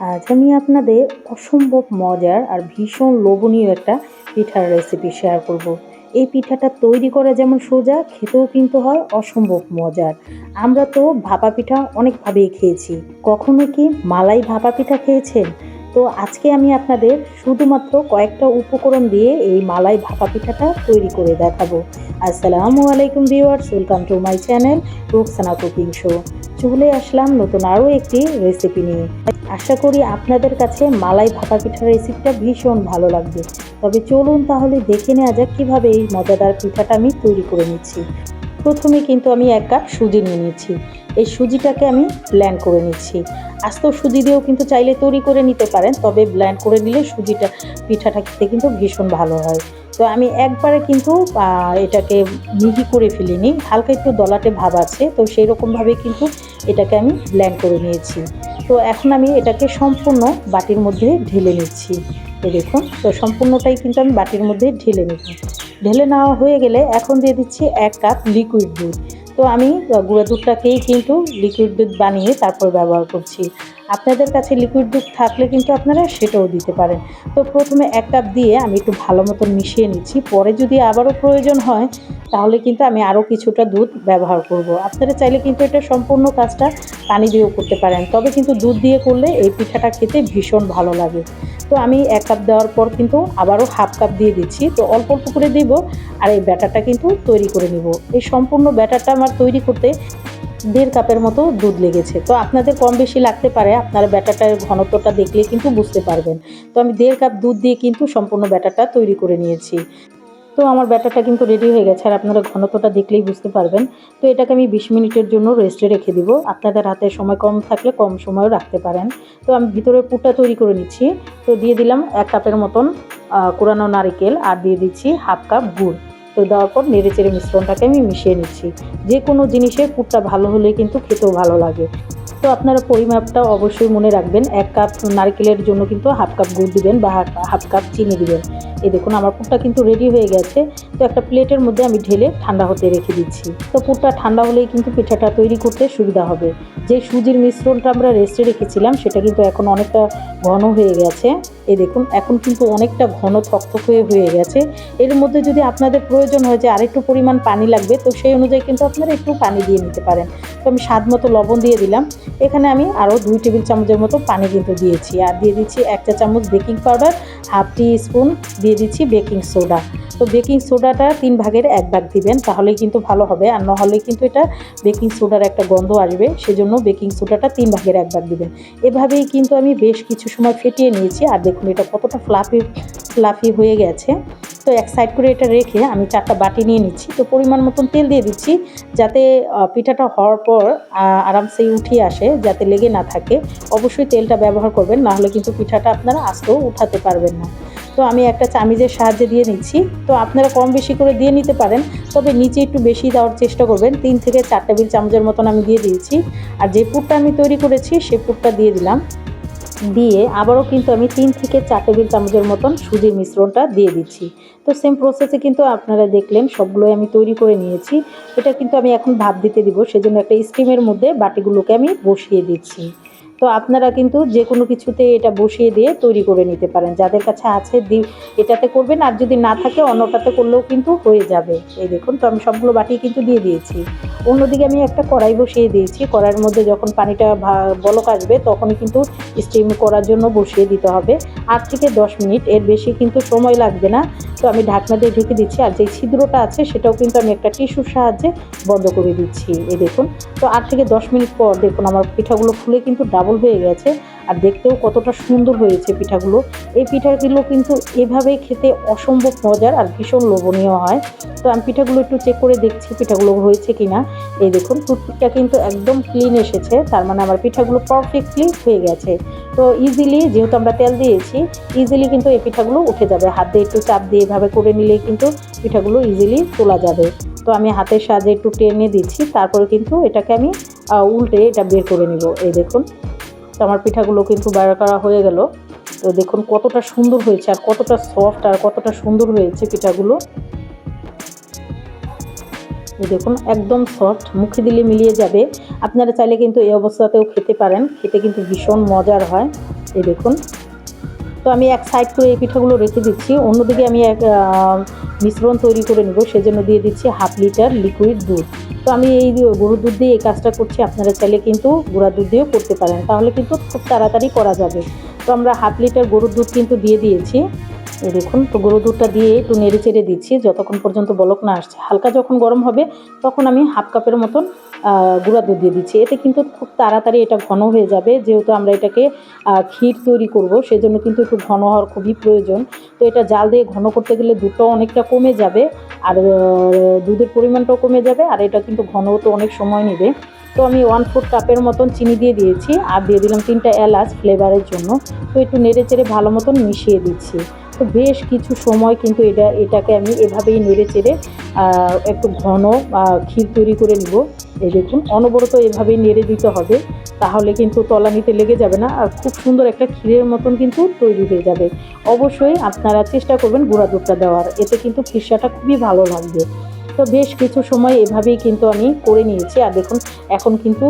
আজ আমি আপনাদের অসম্ভব মজার আর ভীষণ লোভনীয় একটা পিঠার রেসিপি শেয়ার করব। এই পিঠাটা তৈরি করা যেমন সোজা, খেতেও কিন্তু হয় অসম্ভব মজার। আমরা তো ভাপা পিঠা অনেকভাবেই খেয়েছি। কখনো কি মালাই ভাপা পিঠা খেয়েছেন? তো আজকে আমি আপনাদের শুধুমাত্র কয়েকটা উপকরণ দিয়ে এই মালাই ভাপা পিঠাটা তৈরি করে দেখাবো। আসসালামু আলাইকুম viewers, welcome to my channel Ruksana cooking show. চলে আসলাম নতুন আরও একটি রেসিপি নিয়ে। আশা করি আপনাদের কাছে মালাই ভাপা পিঠার রেসিপিটা ভীষণ ভালো লাগবে। তবে চলুন তাহলে দেখে নেওয়া যাক কীভাবে এই মজাদার পিঠাটা আমি তৈরি করে নিচ্ছি। প্রথমে কিন্তু আমি এক কাপ সুজি নিয়ে নিচ্ছি এই সুজিটাকে আমি ব্ল্যান্ড করে নিচ্ছি। আস্ত সুজি দিয়েও কিন্তু চাইলে তৈরি করে নিতে পারেন, তবে ব্ল্যান্ড করে নিলে সুজিটা, পিঠাটা খেতে কিন্তু ভীষণ ভালো হয়। তো আমি একবারে কিন্তু এটাকে মিহি করে ফেলিনি, হালকা একটু দলাটে ভাব আছে, তো সেই রকমভাবে কিন্তু এটাকে আমি ব্ল্যান্ড করে নিয়েছি। তো এখন আমি এটাকে সম্পূর্ণ বাটির মধ্যে ঢেলে নিচ্ছি। এই দেখুন, তো সম্পূর্ণটাই কিন্তু আমি বাটির মধ্যে ঢেলে নেব ঢেলে নেওয়া হয়ে গেলে এখন দিয়ে দিচ্ছি এক কাপ লিকুইড দুধ। তো আমি গুঁড়া দুধটাকেই কিন্তু লিকুইড দুধ বানিয়ে তারপর ব্যবহার করছি। আপনাদের কাছে লিকুইড দুধ থাকলে কিন্তু আপনারা সেটাও দিতে পারেন। তো প্রথমে এক কাপ দিয়ে আমি একটু ভালো মতন মিশিয়ে নিচ্ছি। পরে যদি আবারও প্রয়োজন হয়, তাহলে কিন্তু আমি আরও কিছুটা দুধ ব্যবহার করব। আপনারা চাইলে কিন্তু এটা সম্পূর্ণ কাজটা পানি দিয়েও করতে পারেন। তবে কিন্তু দুধ দিয়ে করলে এই পিঠাটা খেতে ভীষণ ভালো লাগে। তো আমি এক কাপ দেওয়ার পর কিন্তু আবারও হাফ কাপ দিয়ে দিচ্ছি। তো অল্প অল্প করে দিব আর এই ব্যাটারটা কিন্তু তৈরি করে নিব। এই সম্পূর্ণ ব্যাটারটা আমার তৈরি করতে দেড় কাপের মতো দুধ লেগেছে। তো আপনাদের কম বেশি লাগতে পারে, আপনারা ব্যাটারটার ঘনত্বটা দেখলে কিন্তু বুঝতে পারবেন। তো আমি দেড় কাপ দুধ দিয়ে কিন্তু সম্পূর্ণ ব্যাটারটা তৈরি করে নিয়েছি। তো আমার ব্যাটারটা কিন্তু রেডি হয়ে গেছে আর আপনারা ঘনত্বটা দেখলেই বুঝতে পারবেন। তো এটাকে আমি বিশ মিনিটের জন্য রেস্টে রেখে দিব। আপনাদের হাতে সময় কম থাকলে কম সময়ও রাখতে পারেন। তো আমি ভিতরে পুরটা তৈরি করে নিচ্ছি। তো দিয়ে দিলাম এক কাপের মতন কোরানো নারিকেল আর দিয়ে দিচ্ছি হাফ কাপ গুড়। তো দেওয়ার পর নেড়ে চেড়ে মিশ্রণটাকে আমি মিশিয়ে নিচ্ছি। যে কোনো জিনিসের পুরটা ভালো হলে কিন্তু খেতেও ভালো লাগে। তো আপনারা পরিমাপটা অবশ্যই মনে রাখবেন। এক কাপ নারকেলের জন্য কিন্তু হাফ কাপ গুড় দিবেন বা হাফ কাপ চিনি দিবেন। এই দেখুন, আমার পুরটা কিন্তু রেডি হয়ে গেছে। তো একটা প্লেটের মধ্যে আমি ঢেলে ঠান্ডা হতে রেখে দিচ্ছি। তো পুরটা ঠান্ডা হলেই কিন্তু পিঠাটা তৈরি করতে সুবিধা হবে। যে সুজির মিশ্রণটা আমরা রেস্টে রেখেছিলাম, সেটা কিন্তু এখন অনেকটা ঘন হয়ে গেছে। এই দেখুন, এখন কিন্তু অনেকটা ঘন থকথক হয়ে হয়ে গেছে। এর মধ্যে যদি আপনাদের প্রয়োজন হয় যে আরেকটু পরিমাণ পানি লাগবে, তো সেই অনুযায়ী কিন্তু আপনারা একটু পানি দিয়ে নিতে পারেন। তো আমি স্বাদ মতো লবণ দিয়ে দিলাম। এখানে আমি আরও দুই টেবিল চামচের মতো পানি কিন্তু দিয়েছি। আর দিয়ে দিচ্ছি একটা চামচ baking powder, half teaspoon দিয়ে দিচ্ছি বেকিং সোডা। তো বেকিং সোডাটা তিন ভাগের এক ভাগ দিবেন, তাহলেই কিন্তু ভালো হবে। আর নাহলে কিন্তু এটা বেকিং সোডার একটা গন্ধ আসবে, সেজন্য বেকিং সোডাটা তিন ভাগের এক ভাগ দিবেন। এভাবেই কিন্তু আমি বেশ কিছু সময় ফেটিয়ে নিয়েছি, আর দেখুন এটা কতটা ফ্লাফি ফ্লাফি হয়ে গেছে। তো এক সাইড করে এটা রেখে আমি চারটা বাটি নিয়ে নিচ্ছি। তো পরিমাণ মতন তেল দিয়ে দিচ্ছি যাতে পিঠাটা হওয়ার পর আরামসে উঠিয়ে আসে, যাতে লেগে না থাকে। অবশ্যই তেলটা ব্যবহার করবেন নাহলে কিন্তু পিঠাটা আপনারা আস্তেও উঠাতে পারবেন না। তো আমি একটা চামিজের সাহায্যে দিয়ে নিচ্ছি। তো আপনারা কম বেশি করে দিয়ে নিতে পারেন, তবে নিচে একটু বেশি দেওয়ার চেষ্টা করবেন। তিন থেকে চার টেবিল চামচের মতন আমি দিয়ে দিয়েছি। আর যে পুরটা আমি তৈরি করেছি সেই পুরটা দিয়ে দিলাম। দিয়ে আবারও কিন্তু আমি তিন থেকে চার টেবিল চামচের মতন সুজির মিশ্রণটা দিয়ে দিচ্ছি। তো সেম প্রসেসে কিন্তু আপনারা দেখলেন সবগুলোই আমি তৈরি করে নিয়েছি। এটা কিন্তু আমি এখন ভাব দিতে দিব, সেজন্য একটা স্টিমের মধ্যে বাটিগুলোকে আমি বসিয়ে দিচ্ছি। তো আপনারা কিন্তু যে কোনো কিছুতে এটা বসিয়ে দিয়ে তৈরি করে নিতে পারেন। যাদের কাছে আছে দি এটাতে করবেন, আর যদি না থাকে অন্যটাতে করলেও কিন্তু হয়ে যাবে। এই দেখুন, তো আমি সবগুলো বাটি কিন্তু দিয়ে দিয়েছি। অন্যদিকে আমি একটা কড়াই বসিয়ে দিয়েছি। কড়াইয়ের মধ্যে যখন পানিটা বলক আসবে, তখনই কিন্তু স্টিম করার জন্য বসিয়ে দিতে হবে। আট থেকে দশ মিনিট, এর বেশি কিন্তু সময় লাগবে না। তো আমি ঢাকনা দিয়ে ঢেকে দিচ্ছি, আর যে ছিদ্রটা আছে, সেটাও কিন্তু আমি একটা টিস্যুর সাহায্যে বন্ধ করে দিচ্ছি। এই দেখুন, তো আট থেকে দশ মিনিট পর দেখুন, আমার পিঠাগুলো খুলে কিন্তু ডাবল হয়ে গেছে আর দেখতেও কতটা সুন্দর হয়েছে পিঠাগুলো। এই পিঠাগুলো কিন্তু এভাবে খেতে অসম্ভব মজার আর ভীষণ লোভনীয় হয়। তো আমি পিঠাগুলো একটু চেক করে দেখছি পিঠাগুলো হয়েছে কি না এই দেখুন, টুথপিকটা কিন্তু একদম ক্লিন এসেছে, তার মানে আমার পিঠাগুলো পারফেক্টলি হয়ে গেছে। তো ইজিলি যেহেতু আমরা তেল দিয়েছি ইজিলি কিন্তু এই পিঠাগুলো উঠে যাবে। হাত দিয়ে একটু চাপ দিয়ে এভাবে করে নিলে কিন্তু পিঠাগুলো ইজিলি তোলা যাবে। তো আমি হাতের সাহায্যে একটু টেনে দিচ্ছি, তারপরে কিন্তু এটাকে আমি উল্টে এটা বের করে নিব। এই দেখুন তো আমার পিঠাগুলো কিন্তু বাইর করা হয়ে গেল। তো দেখুন কতটা সুন্দর হয়েছে আর কতটা সফট আর কতটা সুন্দর হয়েছে পিঠাগুলো। দেখুন, একদম সফট মুখে দিলে মিলিয়ে যাবে। আপনারা চাইলে কিন্তু এই অবস্থাতেও খেতে পারেন, খেতে কিন্তু ভীষণ মজার হয়। এই দেখুন তো আমি এক সাইড করে এই পিঠাগুলো রেখে দিচ্ছি। অন্যদিকে আমি এক মিশ্রণ তৈরি করে নেব। সেজন্য দিয়ে দিচ্ছি হাফ লিটার লিকুইড দুধ। তো আমি এই গরুর দুধ দিয়ে এই কাজটা করছি, আপনারা চাইলে কিন্তু গুঁড়া দুধ দিয়েও করতে পারেন। তাহলে কিন্তু খুব তাড়াতাড়ি করা যাবে। তো আমরা হাফ লিটার গরুর দুধ কিন্তু দিয়ে দিয়েছি। এই দেখুন, তো গরুর দুধটা দিয়ে একটু নেড়ে চেড়ে দিচ্ছি, যতক্ষণ পর্যন্ত বলক না আসছে। হালকা যখন গরম হবে, তখন আমি হাফ কাপের মতন গুঁড়া দুধ দিয়ে দিচ্ছি। এতে কিন্তু খুব তাড়াতাড়ি এটা ঘন হয়ে যাবে, যেহেতু আমরা এটাকে ক্ষীর তৈরি করব, সেজন্য কিন্তু একটু ঘন হওয়ার খুবই প্রয়োজন। তো এটা জাল দিয়ে ঘন করতে গেলে দুধটাও অনেকটা কমে যাবে, আর দুধের পরিমাণটাও কমে যাবে, আর এটা কিন্তু ঘন হতে অনেক সময় নেবে। তো আমি ওয়ান ফোর কাপের মতন চিনি দিয়ে দিয়েছি, আর দিয়ে দিলাম তিনটা এলাচ ফ্লেভারের জন্য। তো একটু নেড়ে চেড়ে ভালো মতন মিশিয়ে দিচ্ছি। তো বেশ কিছু সময় কিন্তু এটা, এটাকে আমি এভাবেই নেড়ে চেড়ে একটু ঘন ক্ষীর তৈরি করে নিব। এই দেখুন, অনবরত এভাবেই নেড়ে দিতে হবে। তাহলে কিন্তু তলানিতে লেগে যাবে না আর খুব সুন্দর একটা ক্ষীরের মতন কিন্তু তৈরি হয়ে যাবে। অবশ্যই আপনারা চেষ্টা করবেন গুঁড়া দুধটা দেওয়ার। এতে কিন্তু খিরসাটা খুবই ভালো লাগবে। তো বেশ কিছু সময় এভাবেই কিন্তু আমি করে নিয়েছি। আর দেখুন, এখন কিন্তু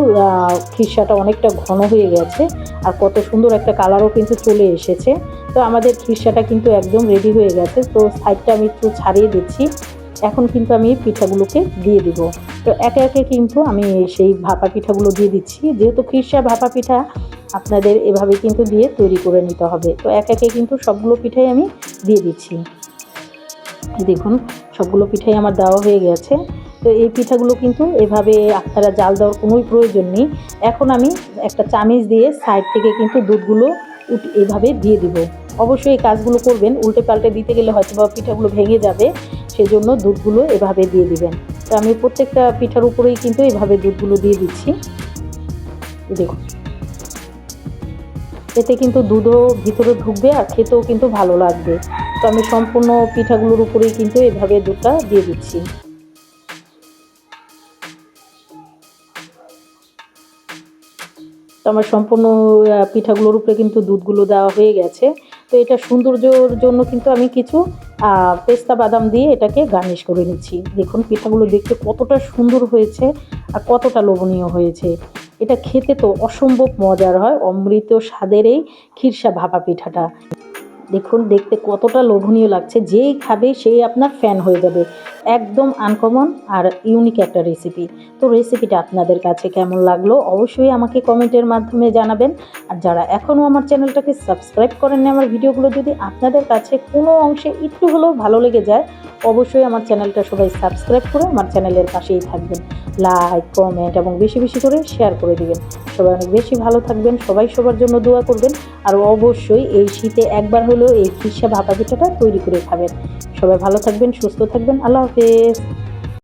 খিরসাটা অনেকটা ঘন হয়ে গেছে আর কত সুন্দর একটা কালারও কিন্তু চলে এসেছে। তো আমাদের খিরসাটা কিন্তু একদম রেডি হয়ে গেছে। তো সাইডটা আমি একটু ছাড়িয়ে দিচ্ছি। এখন কিন্তু আমি পিঠাগুলোকে দিয়ে দিব। তো একে একে কিন্তু আমি সেই ভাপা পিঠাগুলো দিয়ে দিচ্ছি। যেহেতু খিরসা ভাপা পিঠা, আপনাদের এভাবে কিন্তু দিয়ে তৈরি করে নিতে হবে। তো এক একে কিন্তু সবগুলো পিঠাই আমি দিয়ে দিচ্ছি। দেখুন সবগুলো পিঠাই আমার দেওয়া হয়ে গেছে। তো এই পিঠাগুলো কিন্তু এভাবে আপনারা জাল দেওয়ার কোনোই প্রয়োজন নেই। এখন আমি একটা চামিচ দিয়ে সাইড থেকে কিন্তু দুধগুলো এভাবে দিয়ে দিব। অবশ্যই এই কাজগুলো করবেন উল্টে পাল্টে দিতে গেলে হয়তো বা পিঠাগুলো ভেঙে যাবে, সেজন্য দুধগুলো এভাবে দিয়ে দিবেন। তো আমি প্রত্যেকটা পিঠার উপরেই কিন্তু এভাবে দুধগুলো দিয়ে দিচ্ছি। দেখুন। এতে কিন্তু দুধও ভিতরে ঢুকবে আর খেতেও কিন্তু ভালো লাগবে। তো আমি সম্পূর্ণ পিঠাগুলোর উপরেই কিন্তু এভাবে দুধটা দিয়ে দিচ্ছি। আমার সম্পূর্ণ পিঠাগুলোর উপরে কিন্তু দুধগুলো দেওয়া হয়ে গেছে। তো এটা সৌন্দর্যর জন্য কিন্তু আমি কিছু পেস্তা বাদাম দিয়ে এটাকে গার্নিশ করে নিচ্ছি। দেখুন, পিঠাগুলো দেখতে কতটা সুন্দর হয়েছে আর কতটা লোভনীয় হয়েছে। এটা খেতে তো অসম্ভব মজার হয়, অমৃত স্বাদের এই খিরসা ভাপা পিঠাটা। দেখুন, দেখতে কতটা লোভনীয় লাগছে। যেই খাবে সেই আপনার ফ্যান হয়ে যাবে। একদম আনকমন আর ইউনিক একটা রেসিপি তো রেসিপিটা আপনাদের কাছে কেমন লাগল অবশ্যই আমাকে কমেন্টের মাধ্যমে জানাবেন। আর যারা এখনও আমার চ্যানেলটাকে সাবস্ক্রাইব করেননি আমার ভিডিওগুলো যদি আপনাদের কাছে কোনো অংশে একটু হলেও ভালো লেগে যায়, অবশ্যই আমার চ্যানেলটা সবাই সাবস্ক্রাইব করে আমার চ্যানেলের পাশেই থাকবেন। লাইক কমেন্ট এবং বেশি বেশি করে শেয়ার করে দিবেন। সবাই অনেক বেশি ভালো থাকবেন, সবাই সবার জন্য দোয়া করবেন, আর অবশ্যই এই শীতে একবার হলেও এই খিসা ভাপা পিঠাটা তৈরি করে খাবেন। সবাই ভালো থাকবেন, সুস্থ থাকবেন, আল্লাহ হাফেজ।